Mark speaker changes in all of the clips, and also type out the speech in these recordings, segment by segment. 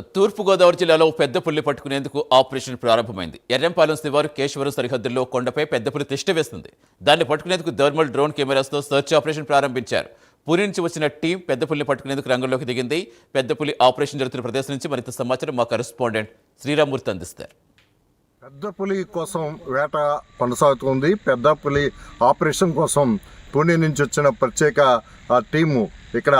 Speaker 1: తూర్పుగోదావరి జిల్లాలో పెద్ద పుల్లి పట్టుకునేందుకు ఆపరేషన్ ప్రారంభమైంది. ఎర్రంపాలెం శివారు కేశవరం సరిహద్దుల్లో కొండపై పెద్ద తిష్ట వేస్తుంది. దాన్ని పట్టుకునేందుకు థర్మల్ డ్రోన్ కెమెరాస్తో సెర్చ్ ఆపరేషన్ ప్రారంభించారు. పూరి నుంచి వచ్చిన టీం పెద్దపుల్లి పట్టుకునేందుకు రంగంలోకి దిగింది. పెద్దపుల్లి ఆపరేషన్ జరుగుతున్న ప్రదేశం నుంచి మరింత సమాచారం మా కరెస్పాండెంట్ శ్రీరామూర్తి అందిస్తారు.
Speaker 2: పెద్ద పులి కోసం వేట కొనసాగుతుంది. పెద్దపులి ఆపరేషన్ కోసం పూణే నుంచి వచ్చిన ప్రత్యేక ఆ, టీము ఇక్కడ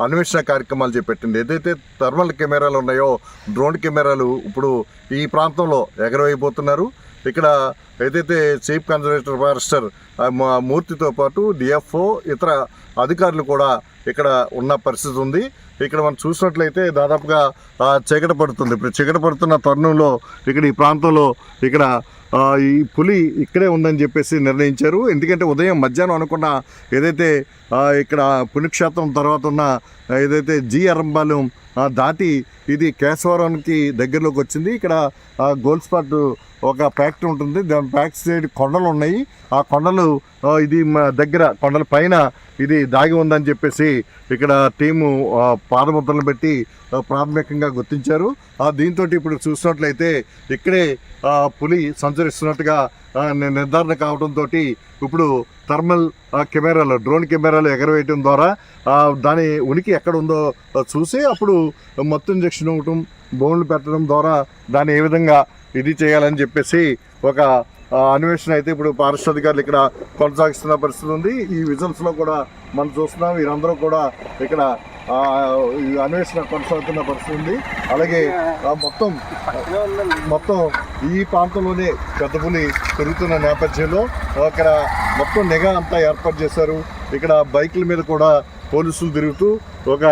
Speaker 2: అన్వేషణ కార్యక్రమాలు చేపట్టింది. ఏదైతే థర్మల్ కెమెరాలు ఉన్నాయో డ్రోన్ కెమెరాలు ఇప్పుడు ఈ ప్రాంతంలో ఎగరవైపోతున్నారు ఇక్కడ ఏదైతే చీఫ్ కన్జర్వేటర్ ఫారెస్టర్ మూర్తితో పాటు డిఎఫ్ఓ ఇతర అధికారులు కూడా ఇక్కడ ఉన్న పరిస్థితి ఉంది. ఇక్కడ మనం చూసినట్లయితే దాదాపుగా చీకట పడుతుంది. ఇప్పుడు చీకట పడుతున్న తరుణంలో ఇక్కడ ఈ ప్రాంతంలో ఇక్కడ ఈ పులి ఇక్కడే ఉందని చెప్పేసి నిర్ణయించారు. ఎందుకంటే ఉదయం మధ్యాహ్నం అనుకున్న ఏదైతే ఇక్కడ పుణ్యక్షేత్రం తర్వాత ఉన్న ఏదైతే జి అరంబాలెం దాటి ఇది కేశవరానికి దగ్గరలోకి వచ్చింది. ఇక్కడ గోల్డ్ స్పాట్ ఒక ఫ్యాక్టరీ ఉంటుంది. దాని బ్యాక్ సైడ్ కొండలు ఉన్నాయి. ఆ కొండలు ఇది మా దగ్గర కొండల పైన ఇది దాగి ఉందని చెప్పేసి ఇక్కడ టీము పాదముద్రలు పెట్టి ప్రాథమికంగా గుర్తించారు. దీంతో ఇప్పుడు చూసినట్లయితే ఇక్కడే పులి సంచరిస్తున్నట్టుగా నిర్ధారణ కావడంతో ఇప్పుడు థర్మల్ కెమెరాలు డ్రోన్ కెమెరాలు ఎగరవేయటం ద్వారా దాని ఉనికి ఎక్కడ ఉందో చూసి అప్పుడు మొత్తం ఇంజక్షన్ ఇవ్వటం బోన్లు పెట్టడం ద్వారా దాన్ని ఏ విధంగా ఇది చేయాలని చెప్పేసి ఒక అన్వేషణ అయితే ఇప్పుడు ఫారెస్ట్ అధికారులు ఇక్కడ కొనసాగిస్తున్న పరిస్థితి ఉంది. ఈ విజువల్స్లో కూడా మనం చూస్తున్నాం వీరందరూ కూడా ఇక్కడ ఈ అన్వేషణ కొనసాగుతున్న పరిస్థితి ఉంది. అలాగే మొత్తం మొత్తం ఈ ప్రాంతంలోనే పెద్ద పులి పెరుగుతున్న నేపథ్యంలో అక్కడ మొత్తం నిఘా అంతా ఏర్పాటు చేశారు. ఇక్కడ బైకుల మీద కూడా పోలీసులు తిరుగుతూ ఒక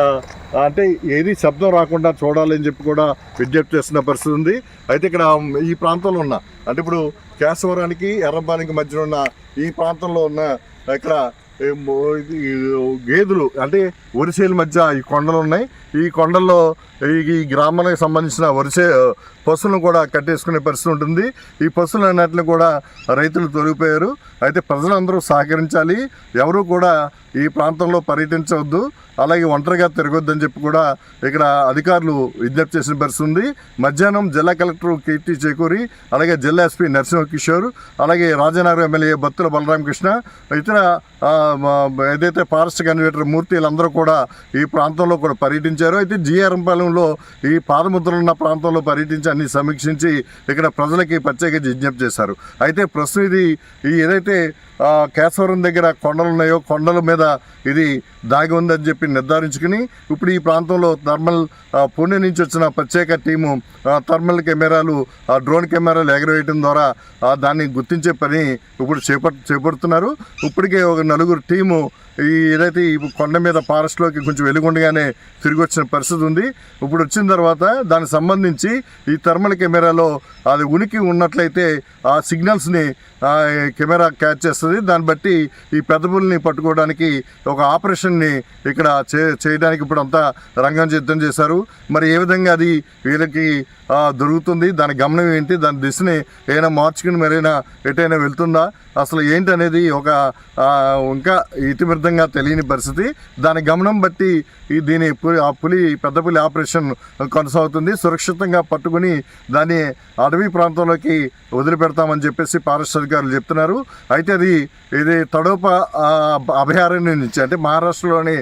Speaker 2: అంటే ఏది శబ్దం రాకుండా చూడాలని చెప్పి కూడా విజ్ఞప్తి చేస్తున్న పరిస్థితి ఉంది. అయితే ఇక్కడ ఈ ప్రాంతంలో ఉన్న అంటే ఇప్పుడు కేశవరానికి ఎర్రబానికి మధ్యలో ఉన్న ఈ ప్రాంతంలో ఉన్న ఇక్కడ గేదెలు. అంటే వరిసేల మధ్య ఈ కొండలు ఉన్నాయి. ఈ కొండల్లో ఈ- గ్రామానికి సంబంధించిన వరిసే పశువులను కూడా కట్టేసుకునే పరిస్థితి ఉంటుంది. ఈ పశువులు అన్నింటిని కూడా రైతులు తొలగిపోయారు. అయితే ప్రజలందరూ సహకరించాలి. ఎవరు కూడా ఈ ప్రాంతంలో పర్యటించవద్దు. అలాగే ఒంటరిగా తిరగొద్దని చెప్పి కూడా ఇక్కడ అధికారులు విజ్ఞప్తి చేసిన పరిస్థితి ఉంది. మధ్యాహ్నం జిల్లా కలెక్టర్ కీర్తి చేకూరి అలాగే జిల్లా ఎస్పీ నరసింహ కిషోర్ అలాగే రాజనగరం ఎమ్మెల్యే బత్తుల బలరామకృష్ణ ఇతర ఏదైతే ఫారెస్ట్ కన్వేటర్ మూర్తి వీళ్ళందరూ కూడా ఈ ప్రాంతంలో కూడా పర్యటించారు. అయితే జిఆర్ఎంపాలెంలో ఈ పాదముద్రలు ఉన్న ప్రాంతంలో పర్యటించి అన్ని సమీక్షించి ఇక్కడ ప్రజలకి ప్రత్యేక విజ్ఞప్తి చేశారు. అయితే ప్రస్తుతం ఇది ఈ ఏదైతే కేశవరం దగ్గర కొండలు ఉన్నాయో కొండల మీద ఇది దాగి ఉందని చెప్పి నిర్ధారించుకుని ఇప్పుడు ఈ ప్రాంతంలో థర్మల్ ఆ, నుంచి వచ్చిన ప్రత్యేక టీము థర్మల్ కెమెరాలు ఆ, డ్రోన్ కెమెరాలు ఎగరవేయడం ద్వారా దాన్ని గుర్తించే పని ఇప్పుడు చేపట్ చేపడుతున్నారు. ఇప్పటికే ఒక నలుగురు టీము ఈ ఏదైతే ఈ కొండ మీద ఫారెస్ట్లోకి కొంచెం వెలుగుండగానే తిరిగి వచ్చిన పరిస్థితి ఉంది. ఇప్పుడు వచ్చిన తర్వాత దానికి సంబంధించి ఈ థర్మల్ కెమెరాలో అది ఉనికి ఉన్నట్లయితే ఆ సిగ్నల్స్ని కెమెరా క్యాచ్ చేస్తుంది. దాన్ని బట్టి ఈ పెద్దపుల్ని పట్టుకోవడానికి ఒక ఆపరేషన్ని ఇక్కడ చే చేయడానికి ఇప్పుడు అంతా రంగం సిద్ధం చేశారు. మరి ఏ విధంగా అది వీళ్ళకి దొరుకుతుంది? దాని గమనం ఏంటి? దాని దిశని ఏమైనా మార్చుకుని మరైనా ఎటైనా వెళ్తుందా? అసలు ఏంటి అనేది ఒక ఇంకా ఇతిమిర్థంగా తెలియని పరిస్థితి. దాని గమనం బట్టి దీని పులి ఆ పులి పెద్ద పులి ఆపరేషన్ కొనసాగుతుంది. సురక్షితంగా పట్టుకుని దాన్ని అడవి ప్రాంతంలోకి వదిలిపెడతామని చెప్పేసి ఫారెస్ట్ అధికారులు చెప్తున్నారు. అయితే అది ఇది తడోప అభయారణ్యం నుంచి అంటే మహారాష్ట్రలోని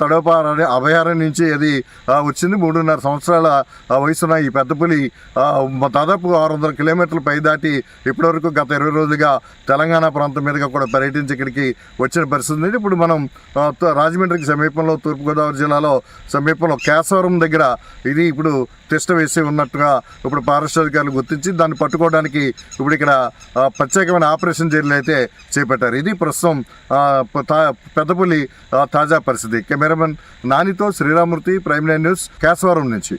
Speaker 2: తడోప అభయారణ్యం నుంచి అది వచ్చింది. మూడున్నర సంవత్సరాల ఆ, వయసున్న ఈ పెద్ద పులి దాదాపు ఆరు వందల కిలోమీటర్ల పై దాటి ఇప్పటివరకు గత ఇరవై రోజులుగా తెలంగాణ ప్రాంతం మీదుగా కూడా పర్యటించి ఇక్కడికి వచ్చిన పరిస్థితి ఉంది. ఇప్పుడు మనం రాజమండ్రికి సమీపంలో తూర్పుగోదావరి జిల్లాలో సమీపంలో కేశవరం దగ్గర ఇది ఇప్పుడు టెస్ట్ వేసి ఉన్నట్టుగా ఇప్పుడు ఫారెస్ట్ అధికారులు గుర్తించి దాన్ని పట్టుకోవడానికి ఇప్పుడు ఇక్కడ ప్రత్యేకమైన ఆపరేషన్ చర్యలు అయితే చేపట్టారు. ఇది ప్రస్తుతం తా- పెద్దపులి తాజా పరిస్థితి. Cameraman నానితో Sriramurthy prime line news Keshavaram నుంచి.